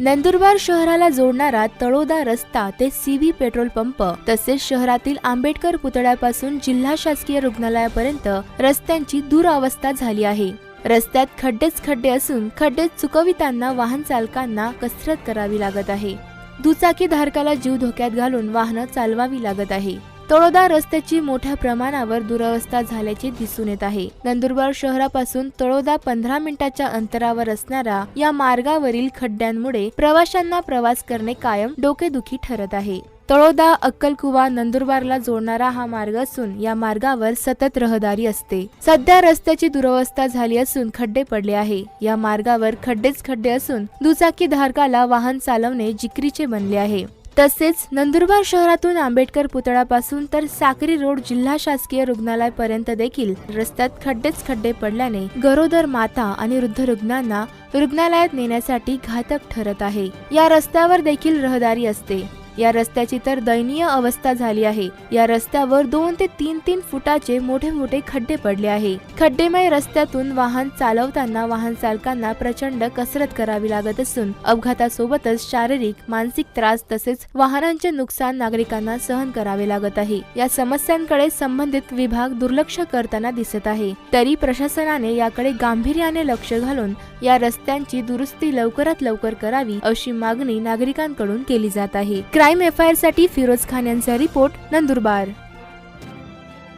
नंदुरबार शहराला जोडणारा तळोदा रस्ता ते सीव्ही पेट्रोल पंप तसेच शहरातील आंबेडकर पुतळ्यापासून जिल्हा शासकीय रुग्णालयापर्यंत रस्त्यांची दुरावस्था झाली आहे. रस्त्यात खड्डेच खड्डे असून खड्डे चुकविताना वाहन चालकांना कसरत करावी लागत आहे. दुचाकी धारकाला जीव धोक्यात घालून वाहनं चालवावी लागत आहे. तळोदा रस्त्याची मोठ्या प्रमाणावर दुरवस्था झाल्याचे दिसून येत आहे. नंदुरबार शहरापासून तळोदा पंधरा मिनिटाच्या अंतरावर असणारा या मार्गावरील खड्ड्यांमुळे प्रवाशांना प्रवास करणे कायम डोकेदुखी ठरत आहे. तळोदा अक्कलकुवा नंदुरबारला जोडणारा हा मार्ग असून या मार्गावर सतत रहदारी असते. सध्या रस्त्याची दुरवस्था झाली असून खड्डे पडले आहे. या मार्गावर खड्डेच खड्डे असून दुचाकी धारकाला वाहन चालवणे जिकरीचे बनले आहे. तसेच नंदुरबार शहरातून आंबेडकर पुतळ्यापासून तर साक्री रोड जिल्हा शासकीय रुग्णालयापर्यंत देखील रस्त्यात खड्डेच खड्डे पडल्याने गरोदर माता आणि वृद्ध रुग्णांना रुग्णालयात नेण्यासाठी घातक ठरत आहे. या रस्त्यावर देखील रहदारी असते. या रस्त्याची तर दयनीय अवस्था झाली आहे. या रस्त्यावर दोन ते तीन तीन फुटाचे मोठे मोठे खड्डे पडले आहे. खड्डेमय रस्त्यातून वाहन चालवताना वाहन चालकांना प्रचंड कसरत करावी लागत असून अपघातासोबतच शारीरिक मानसिक त्रास तसेच वाहनांचे नुकसान नागरिकांना सहन करावे लागत आहे. या समस्यांकडे संबंधित विभाग दुर्लक्ष करताना दिसत आहे. तरी प्रशासनाने याकडे गांभीर्याने लक्ष घालून या रस्त्यांची दुरुस्ती लवकरात लवकर करावी अशी मागणी नागरिकांकडून केली जात आहे. क्राईम एफ आय आरसाठी फिरोज खान यांचा रिपोर्ट नंदुरबार.